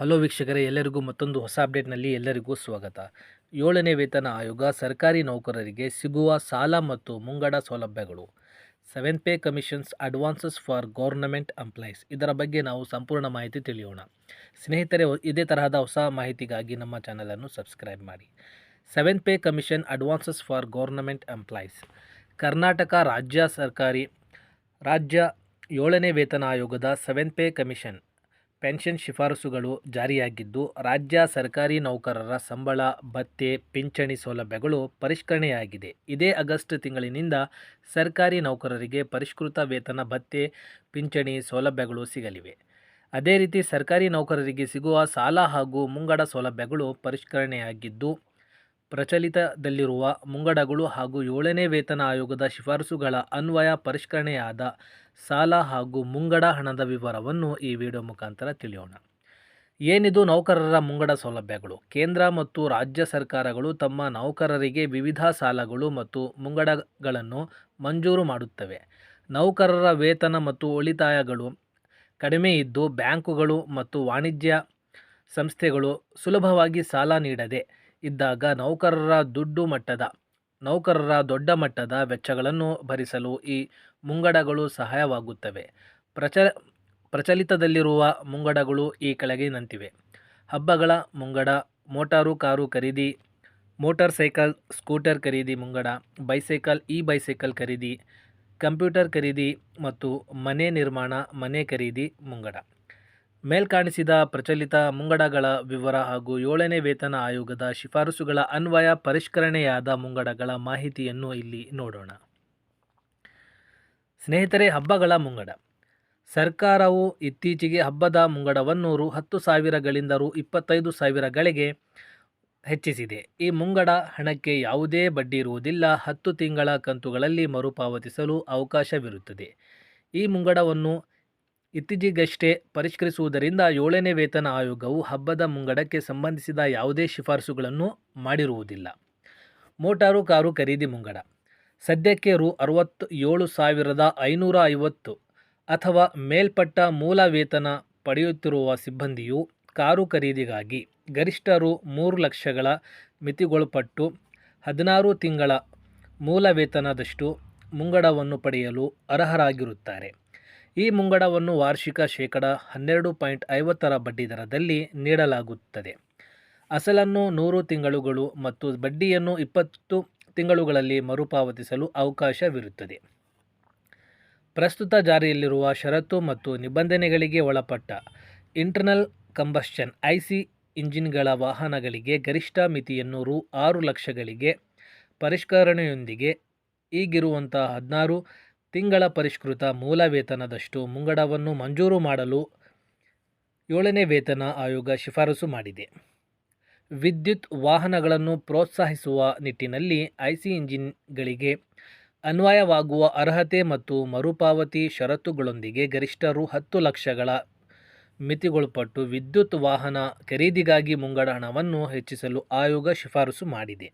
Hello ವೀಕ್ಷಕರೇ, ಎಲ್ಲರಿಗೂ ಮತ್ತೊಂದು ಹೊಸ ಅಪ್ಡೇಟ್ನಲ್ಲಿ ಎಲ್ಲರಿಗೂ ಸ್ವಾಗತ. ಏಳನೇ ವೇತನ ಆಯೋಗ ಸರ್ಕಾರಿ ನೌಕರರಿಗೆ ಸಿಗುವ ಸಾಲ ಮತ್ತು ಮುಂಗಡ ಸೌಲಭ್ಯಗಳು. Seven pay commissions advances for government employees ಇದರ ಬಗ್ಗೆ ನಾವು ಸಂಪೂರ್ಣ ಮಾಹಿತಿ ತಿಳಿಯೋಣ. ಸ್ನೇಹಿತರೆ ಇದೇ ತರಹದ ಹೊಸ ಮಾಹಿತಿಗಾಗಿ ನಮ್ಮ ಚಾನಲನ್ನು ಸಬ್ಸ್ಕ್ರೈಬ್ ಮಾಡಿ. Seven pay commission advances for government employees. Karnataka ರಾಜ್ಯ ಸರ್ಕಾರಿ, ರಾಜ್ಯ ಏಳನೇ ವೇತನ ಆಯೋಗದ ಸೆವೆನ್ ಪೇ ಕಮಿಷನ್ ಪೆನ್ಷನ್ ಶಿಫಾರಸುಗಳು ಜಾರಿಯಾಗಿದ್ದು, ರಾಜ್ಯ ಸರ್ಕಾರಿ ನೌಕರರ ಸಂಬಳ ಭತ್ಯೆ ಪಿಂಚಣಿ ಸೌಲಭ್ಯಗಳು ಪರಿಷ್ಕರಣೆಯಾಗಿದೆ. ಇದೇ ಆಗಸ್ಟ್ ತಿಂಗಳಿನಿಂದ ಸರ್ಕಾರಿ ನೌಕರರಿಗೆ ಪರಿಷ್ಕೃತ ವೇತನ ಭತ್ಯೆ ಪಿಂಚಣಿ ಸೌಲಭ್ಯಗಳು ಸಿಗಲಿವೆ. ಅದೇ ರೀತಿ ಸರ್ಕಾರಿ ನೌಕರರಿಗೆ ಸಿಗುವ ಸಾಲ ಹಾಗೂ ಮುಂಗಡ ಸೌಲಭ್ಯಗಳು ಪರಿಷ್ಕರಣೆಯಾಗಿದ್ದು ಪ್ರಚಲಿತದಲ್ಲಿರುವ ಮುಂಗಡಗಳು ಹಾಗೂ ಏಳನೇ ವೇತನ ಆಯೋಗದ ಶಿಫಾರಸುಗಳ ಅನ್ವಯ ಪರಿಷ್ಕರಣೆಯಾದ ಸಾಲ ಹಾಗೂ ಮುಂಗಡ ಹಣದ ವಿವರವನ್ನು ಈ ವಿಡಿಯೋ ಮುಖಾಂತರ ತಿಳಿಯೋಣ. ಏನಿದು ನೌಕರರ ಮುಂಗಡ ಸೌಲಭ್ಯಗಳು? ಕೇಂದ್ರ ಮತ್ತು ರಾಜ್ಯ ಸರ್ಕಾರಗಳು ತಮ್ಮ ನೌಕರರಿಗೆ ವಿವಿಧ ಸಾಲಗಳು ಮತ್ತು ಮುಂಗಡಗಳನ್ನು ಮಂಜೂರು ಮಾಡುತ್ತವೆ. ನೌಕರರ ವೇತನ ಮತ್ತು ಉಳಿತಾಯಗಳು ಕಡಿಮೆ ಇದ್ದು ಬ್ಯಾಂಕುಗಳು ಮತ್ತು ವಾಣಿಜ್ಯ ಸಂಸ್ಥೆಗಳು ಸುಲಭವಾಗಿ ಸಾಲ ನೀಡದೆ ಇದ್ದಾಗ ನೌಕರರ ದುಡ್ಡು ಮಟ್ಟದ, ನೌಕರರ ದೊಡ್ಡ ಮಟ್ಟದ ವೆಚ್ಚಗಳನ್ನು ಭರಿಸಲು ಈ ಮುಂಗಡಗಳು ಸಹಾಯವಾಗುತ್ತವೆ. ಪ್ರಚ, ಪ್ರಚಲಿತದಲ್ಲಿರುವ ಮುಂಗಡಗಳು ಈ ಕೆಳಗಿನಂತಿವೆ ಹಬ್ಬಗಳ ಮುಂಗಡ, ಮೋಟಾರು ಕಾರು ಖರೀದಿ, ಮೋಟಾರ್ ಸೈಕಲ್, ಸ್ಕೂಟರ್ ಖರೀದಿ ಮುಂಗಡ, ಬೈಸೈಕಲ್ ಇ ಬೈಸೈಕಲ್ ಖರೀದಿ, ಕಂಪ್ಯೂಟರ್ ಖರೀದಿ ಮತ್ತು ಮನೆ ನಿರ್ಮಾಣ, ಮನೆ ಖರೀದಿ ಮುಂಗಡ. ಮೇಲ್ಕಾಣಿಸಿದ ಪ್ರಚಲಿತ ಮುಂಗಡಗಳ ವಿವರ ಹಾಗೂ ಏಳನೇ ವೇತನ ಆಯೋಗದ ಶಿಫಾರಸುಗಳ ಅನ್ವಯ ಪರಿಷ್ಕರಣೆಯಾದ ಮುಂಗಡಗಳ ಮಾಹಿತಿಯನ್ನು ಇಲ್ಲಿ ನೋಡೋಣ. ಸ್ನೇಹಿತರೆ, ಹಬ್ಬಗಳ ಮುಂಗಡ. ಸರ್ಕಾರವು ಇತ್ತೀಚೆಗೆ ಹಬ್ಬದ ಮುಂಗಡವನ್ನು ರು ಹತ್ತು ಸಾವಿರಗಳಿಂದ ರು ಇಪ್ಪತ್ತೈದು ಸಾವಿರಗಳಿಗೆ ಹೆಚ್ಚಿಸಿದೆ. ಈ ಮುಂಗಡ ಹಣಕ್ಕೆ ಯಾವುದೇ ಬಡ್ಡಿ ಇರುವುದಿಲ್ಲ. ಹತ್ತು ತಿಂಗಳ ಕಂತುಗಳಲ್ಲಿ ಮರುಪಾವತಿಸಲು ಅವಕಾಶವಿರುತ್ತದೆ. ಈ ಮುಂಗಡವನ್ನು ಇತ್ತೀಚೆಗಷ್ಟೇ ಪರಿಷ್ಕರಿಸುವುದರಿಂದ ಏಳನೇ ವೇತನ ಆಯೋಗವು ಹಬ್ಬದ ಮುಂಗಡಕ್ಕೆ ಸಂಬಂಧಿಸಿದ ಯಾವುದೇ ಶಿಫಾರಸುಗಳನ್ನು ಮಾಡಿರುವುದಿಲ್ಲ. ಮೋಟಾರು ಕಾರು ಖರೀದಿ ಮುಂಗಡ. ಸದ್ಯಕ್ಕೆ ರು ಅರವತ್ತು ಏಳು ಸಾವಿರದ ಐನೂರ ಐವತ್ತು ಅಥವಾ ಮೇಲ್ಪಟ್ಟ ಮೂಲ ವೇತನ ಪಡೆಯುತ್ತಿರುವ ಸಿಬ್ಬಂದಿಯು ಕಾರು ಖರೀದಿಗಾಗಿ ಗರಿಷ್ಠ ರು ಮೂರು ಲಕ್ಷಗಳ ಮಿತಿಗೊಳಪಟ್ಟು ಹದಿನಾರು ತಿಂಗಳ ಮೂಲ ವೇತನದಷ್ಟು ಮುಂಗಡವನ್ನು ಪಡೆಯಲು ಅರ್ಹರಾಗಿರುತ್ತಾರೆ. ಈ ಮುಂಗಡವನ್ನು ವಾರ್ಷಿಕ ಶೇಕಡ ಹನ್ನೆರಡು ಪಾಯಿಂಟ್ ಐವತ್ತರ ಬಡ್ಡಿದರದಲ್ಲಿ ನೀಡಲಾಗುತ್ತದೆ. ಅಸಲನ್ನು ನೂರು ತಿಂಗಳುಗಳು ಮತ್ತು ಬಡ್ಡಿಯನ್ನು ಇಪ್ಪತ್ತು ತಿಂಗಳುಗಳಲ್ಲಿ ಮರುಪಾವತಿಸಲು ಅವಕಾಶವಿರುತ್ತದೆ. ಪ್ರಸ್ತುತ ಜಾರಿಯಲ್ಲಿರುವ ಷರತ್ತು ಮತ್ತು ನಿಬಂಧನೆಗಳಿಗೆ ಒಳಪಟ್ಟ ಇಂಟರ್ನಲ್ ಕಂಬಶ್ಚನ್ ಐಸಿ ಇಂಜಿನ್ಗಳ ವಾಹನಗಳಿಗೆ ಗರಿಷ್ಠ ಮಿತಿಯನ್ನು ರು ಆರು ಲಕ್ಷಗಳಿಗೆ, ಪರಿಷ್ಕರಣೆಯೊಂದಿಗೆ ಈಗಿರುವಂತಹ ಹದಿನಾರು ತಿಂಗಳ ಪರಿಷ್ಕೃತ ಮೂಲ ವೇತನದಷ್ಟು ಮುಂಗಡವನ್ನು ಮಂಜೂರು ಮಾಡಲು ಏಳನೇ ವೇತನ ಆಯೋಗ ಶಿಫಾರಸು ಮಾಡಿದೆ. ವಿದ್ಯುತ್ ವಾಹನಗಳನ್ನು ಪ್ರೋತ್ಸಾಹಿಸುವ ನಿಟ್ಟಿನಲ್ಲಿ ಐಸಿ ಇಂಜಿನ್ಗಳಿಗೆ ಅನ್ವಯವಾಗುವ ಅರ್ಹತೆ ಮತ್ತು ಮರುಪಾವತಿ ಷರತ್ತುಗಳೊಂದಿಗೆ ಗರಿಷ್ಠ ರು ಹತ್ತು ಲಕ್ಷಗಳ ಮಿತಿಗೊಳಪಟ್ಟು ವಿದ್ಯುತ್ ವಾಹನ ಖರೀದಿಗಾಗಿ ಮುಂಗಡ ಹಣವನ್ನು ಹೆಚ್ಚಿಸಲು ಆಯೋಗ ಶಿಫಾರಸು ಮಾಡಿದೆ.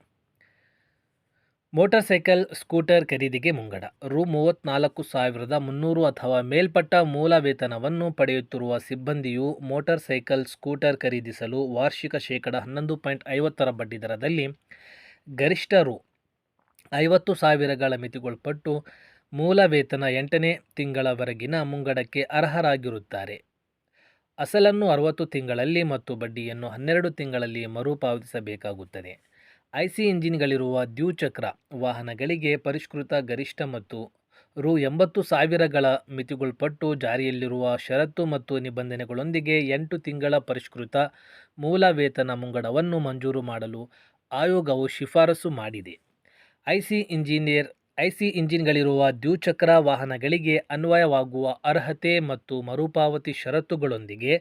ಮೋಟಾರ್ ಸೈಕಲ್ ಸ್ಕೂಟರ್ ಖರೀದಿಗೆ ಮುಂಗಡ. ರು ಮೂವತ್ನಾಲ್ಕು ಸಾವಿರದ ಮುನ್ನೂರು ಅಥವಾ ಮೇಲ್ಪಟ್ಟ ಮೂಲ ವೇತನವನ್ನು ಪಡೆಯುತ್ತಿರುವ ಸಿಬ್ಬಂದಿಯು ಮೋಟಾರ್ ಸೈಕಲ್ ಸ್ಕೂಟರ್ ಖರೀದಿಸಲು ವಾರ್ಷಿಕ ಶೇಕಡ ಹನ್ನೊಂದು ಪಾಯಿಂಟ್ ಐವತ್ತರ ಬಡ್ಡಿದರದಲ್ಲಿ ಗರಿಷ್ಠ ರು ಐವತ್ತು ಸಾವಿರಗಳ ಮಿತಿಗೊಳಪಟ್ಟು ಮೂಲ ವೇತನ ಎಂಟನೇ ತಿಂಗಳವರೆಗಿನ ಮುಂಗಡಕ್ಕೆ ಅರ್ಹರಾಗಿರುತ್ತಾರೆ. ಅಸಲನ್ನು ಅರವತ್ತು ತಿಂಗಳಲ್ಲಿ ಮತ್ತು ಬಡ್ಡಿಯನ್ನು ಹನ್ನೆರಡು ತಿಂಗಳಲ್ಲಿ ಮರುಪಾವತಿಸಬೇಕಾಗುತ್ತದೆ. ಐಸಿ ಇಂಜಿನ್ಗಳಿರುವ ದ್ವಿಚಕ್ರ ವಾಹನಗಳಿಗೆ ಪರಿಷ್ಕೃತ ಗರಿಷ್ಠ ಮತ್ತು ರು ಎಂಬತ್ತು ಸಾವಿರಗಳ ಮಿತಿಗೊಳ್ಪಟ್ಟು ಜಾರಿಯಲ್ಲಿರುವ ಷರತ್ತು ಮತ್ತು ನಿಬಂಧನೆಗಳೊಂದಿಗೆ ಎಂಟು ತಿಂಗಳ ಪರಿಷ್ಕೃತ ಮೂಲ ವೇತನ ಮುಂಗಡವನ್ನು ಮಂಜೂರು ಮಾಡಲು ಆಯೋಗವು ಶಿಫಾರಸು ಮಾಡಿದೆ. ಐಸಿ ಇಂಜಿನಿಯರ್ ಐಸಿ ಇಂಜಿನ್ಗಳಿರುವ ದ್ವಿಚಕ್ರ ವಾಹನಗಳಿಗೆ ಅನ್ವಯವಾಗುವ ಅರ್ಹತೆ ಮತ್ತು ಮರುಪಾವತಿ ಷರತ್ತುಗಳೊಂದಿಗೆ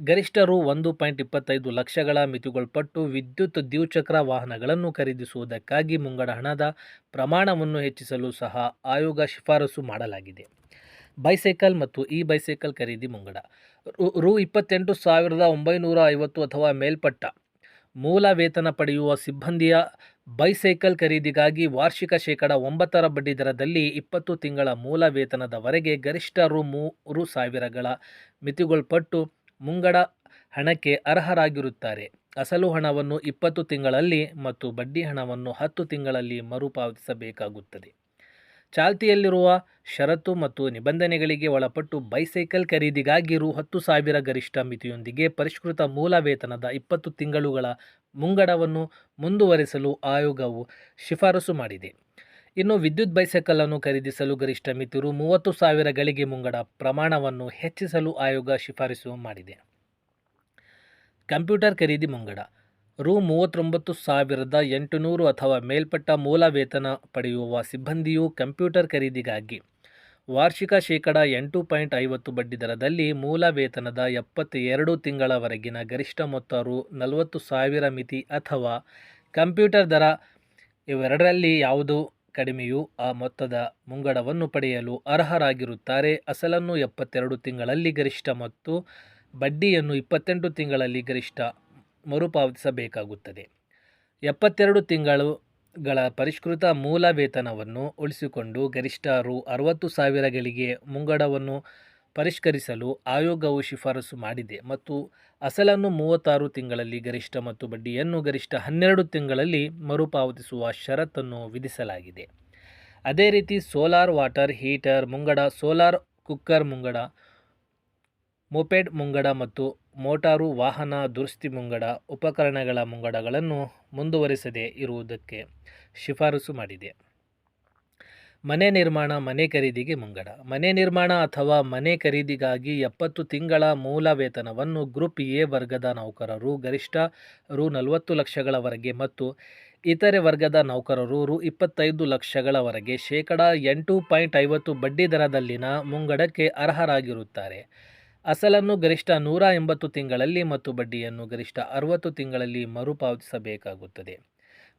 ಗರಿಷ್ಠ ರು ಒಂದು ಪಾಯಿಂಟ್ ಇಪ್ಪತ್ತೈದು ಲಕ್ಷಗಳ ಮಿತಿಗೊಳ್ಪಟ್ಟು ವಿದ್ಯುತ್ ದ್ವಿಚಕ್ರ ವಾಹನಗಳನ್ನು ಖರೀದಿಸುವುದಕ್ಕಾಗಿ ಮುಂಗಡ ಹಣದ ಪ್ರಮಾಣವನ್ನು ಹೆಚ್ಚಿಸಲು ಸಹ ಆಯೋಗ ಶಿಫಾರಸು ಮಾಡಲಾಗಿದೆ. ಬೈಸೈಕಲ್ ಮತ್ತು ಇ ಬೈಸೈಕಲ್ ಖರೀದಿ ಮುಂಗಡ ರು ಇಪ್ಪತ್ತೆಂಟು ಸಾವಿರದ ಒಂಬೈನೂರ ಐವತ್ತು ಅಥವಾ ಮೇಲ್ಪಟ್ಟ ಮೂಲ ವೇತನ ಪಡೆಯುವ ಸಿಬ್ಬಂದಿಯ ಬೈಸೈಕಲ್ ಖರೀದಿಗಾಗಿ ವಾರ್ಷಿಕ ಶೇಕಡ ಒಂಬತ್ತರ ಬಡ್ಡಿದರದಲ್ಲಿ ಇಪ್ಪತ್ತು ತಿಂಗಳ ಮೂಲ ವೇತನದವರೆಗೆ ಗರಿಷ್ಠ ರು ಮೂರು ಸಾವಿರಗಳ ಮಿತಿಗೊಳ್ಪಟ್ಟು ಮುಂಗಡ ಹಣಕ್ಕೆ ಅರ್ಹರಾಗಿರುತ್ತಾರೆ. ಅಸಲು ಹಣವನ್ನು ಇಪ್ಪತ್ತು ತಿಂಗಳಲ್ಲಿ ಮತ್ತು ಬಡ್ಡಿ ಹಣವನ್ನು ಹತ್ತು ತಿಂಗಳಲ್ಲಿ ಮರುಪಾವತಿಸಬೇಕಾಗುತ್ತದೆ. ಚಾಲ್ತಿಯಲ್ಲಿರುವ ಷರತ್ತು ಮತ್ತು ನಿಬಂಧನೆಗಳಿಗೆ ಒಳಪಟ್ಟು ಬೈಸೈಕಲ್ ಖರೀದಿಗಾಗಿ ರು ಹತ್ತು ಸಾವಿರ ಗರಿಷ್ಠ ಮಿತಿಯೊಂದಿಗೆ ಪರಿಷ್ಕೃತ ಮೂಲ ವೇತನದ ಇಪ್ಪತ್ತು ತಿಂಗಳುಗಳ ಮುಂಗಡವನ್ನು ಮುಂದುವರೆಸಲು ಆಯೋಗವು ಶಿಫಾರಸು ಮಾಡಿದೆ. ಇನ್ನು ವಿದ್ಯುತ್ ಬೈಸೈಕಲ್ ಅನ್ನು ಖರೀದಿಸಲು ಗರಿಷ್ಠ ಮಿತಿ ರು ಮೂವತ್ತು ಸಾವಿರ ಗಳಿಗೆ ಮುಂಗಡ ಪ್ರಮಾಣವನ್ನು ಹೆಚ್ಚಿಸಲು ಆಯೋಗ ಶಿಫಾರಸು ಮಾಡಿದೆ. ಕಂಪ್ಯೂಟರ್ ಖರೀದಿ ಮುಂಗಡ. ರು ಮೂವತ್ತೊಂಬತ್ತು ಸಾವಿರದ ಎಂಟುನೂರು ಅಥವಾ ಮೇಲ್ಪಟ್ಟ ಮೂಲ ವೇತನ ಪಡೆಯುವ ಸಿಬ್ಬಂದಿಯು ಕಂಪ್ಯೂಟರ್ ಖರೀದಿಗಾಗಿ ವಾರ್ಷಿಕ ಶೇಕಡ ಎಂಟು ಪಾಯಿಂಟ್ ಐವತ್ತು ಬಡ್ಡಿ ದರದಲ್ಲಿ ಮೂಲ ವೇತನದ ಎಪ್ಪತ್ತೆರಡು ತಿಂಗಳವರೆಗಿನ ಗರಿಷ್ಠ ಮೊತ್ತ ರು ನಲವತ್ತು ಸಾವಿರ ಮಿತಿ ಅಥವಾ ಕಂಪ್ಯೂಟರ್ ದರ ಇವೆರಡರಲ್ಲಿ ಯಾವುದು ಕಡಿಮೆಯೂ ಆ ಮೊತ್ತದ ಮುಂಗಡವನ್ನು ಪಡೆಯಲು ಅರ್ಹರಾಗಿರುತ್ತಾರೆ. ಅಸಲನ್ನು ಎಪ್ಪತ್ತೆರಡು ತಿಂಗಳಲ್ಲಿ ಗರಿಷ್ಠ ಮತ್ತು ಬಡ್ಡಿಯನ್ನು ಇಪ್ಪತ್ತೆಂಟು ತಿಂಗಳಲ್ಲಿ ಗರಿಷ್ಠ ಮರುಪಾವತಿಸಬೇಕಾಗುತ್ತದೆ. ಎಪ್ಪತ್ತೆರಡು ತಿಂಗಳುಗಳ ಪರಿಷ್ಕೃತ ಮೂಲ ವೇತನವನ್ನು ಉಳಿಸಿಕೊಂಡು ಗರಿಷ್ಠ ರು ಅರವತ್ತು ಸಾವಿರಗಳಿಗೆ ಮುಂಗಡವನ್ನು ಪರಿಷ್ಕರಿಸಲು ಆಯೋಗವು ಶಿಫಾರಸು ಮಾಡಿದೆ ಮತ್ತು ಅಸಲನ್ನು ಮೂವತ್ತಾರು ತಿಂಗಳಲ್ಲಿ ಗರಿಷ್ಠ ಮತ್ತು ಬಡ್ಡಿಯನ್ನು ಗರಿಷ್ಠ ಹನ್ನೆರಡು ತಿಂಗಳಲ್ಲಿ ಮರುಪಾವತಿಸುವ ಷರತ್ತನ್ನು ವಿಧಿಸಲಾಗಿದೆ. ಅದೇ ರೀತಿ ಸೋಲಾರ್ ವಾಟರ್ ಹೀಟರ್ ಮುಂಗಡ, ಸೋಲಾರ್ ಕುಕ್ಕರ್ ಮುಂಗಡ, ಮೊಪೆಡ್ ಮುಂಗಡ ಮತ್ತು ಮೋಟಾರು, ವಾಹನ, ದುರಸ್ತಿ ಮುಂಗಡ, ಉಪಕರಣಗಳ ಮುಂಗಡಗಳನ್ನು ಮುಂದುವರಿಸದೇ ಇರುವುದಕ್ಕೆ ಶಿಫಾರಸು ಮಾಡಿದೆ. ಮನೆ ನಿರ್ಮಾಣ, ಮನೆ ಖರೀದಿಗೆ ಮುಂಗಡ. ಮನೆ ನಿರ್ಮಾಣ ಅಥವಾ ಮನೆ ಖರೀದಿಗಾಗಿ ಎಪ್ಪತ್ತು ತಿಂಗಳ ಮೂಲ ವೇತನವನ್ನು ಗ್ರೂಪ್ ಎ ವರ್ಗದ ನೌಕರರು, ಗರಿಷ್ಠ ರು ನಲವತ್ತು ಲಕ್ಷಗಳವರೆಗೆ ಮತ್ತು ಇತರೆ ವರ್ಗದ ನೌಕರರು ರು ಇಪ್ಪತ್ತೈದು ಲಕ್ಷಗಳವರೆಗೆ ಶೇಕಡ ಎಂಟು ಪಾಯಿಂಟ್ ಐವತ್ತು ಬಡ್ಡಿ ದರದಲ್ಲಿನ ಮುಂಗಡಕ್ಕೆ ಅರ್ಹರಾಗಿರುತ್ತಾರೆ. ಅಸಲನ್ನು ಗರಿಷ್ಠ ನೂರ ಎಂಬತ್ತು ತಿಂಗಳಲ್ಲಿ ಮತ್ತು ಬಡ್ಡಿಯನ್ನು ಗರಿಷ್ಠ ಅರವತ್ತು ತಿಂಗಳಲ್ಲಿ ಮರುಪಾವತಿಸಬೇಕಾಗುತ್ತದೆ.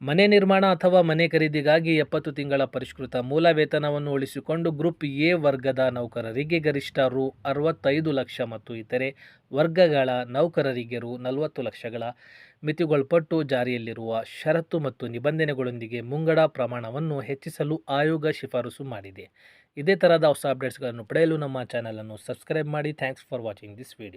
ಮನೆ ನಿರ್ಮಾಣ ಅಥವಾ ಮನೆ ಖರೀದಿಗಾಗಿ ಎಪ್ಪತ್ತು ತಿಂಗಳ ಪರಿಷ್ಕೃತ ಮೂಲ ವೇತನವನ್ನು ಉಳಿಸಿಕೊಂಡು ಗ್ರೂಪ್ ಎ ವರ್ಗದ ನೌಕರರಿಗೆ ಗರಿಷ್ಠ ರು ಅರವತ್ತೈದು ಲಕ್ಷ ಮತ್ತು ಇತರೆ ವರ್ಗಗಳ ನೌಕರರಿಗೆ ರು ನಲವತ್ತು ಲಕ್ಷಗಳ ಮಿತಿಗೊಳ್ಪಟ್ಟು ಜಾರಿಯಲ್ಲಿರುವ ಷರತ್ತು ಮತ್ತು ನಿಬಂಧನೆಗಳೊಂದಿಗೆ ಮುಂಗಡ ಪ್ರಮಾಣವನ್ನು ಹೆಚ್ಚಿಸಲು ಆಯೋಗ ಶಿಫಾರಸು ಮಾಡಿದೆ. ಇದೇ ಥರದ ಹೊಸ ಅಪ್ಡೇಟ್ಸ್ಗಳನ್ನು ಪಡೆಯಲು ನಮ್ಮ ಚಾನಲನ್ನು ಸಬ್ಸ್ಕ್ರೈಬ್ ಮಾಡಿ. Thanks for watching this video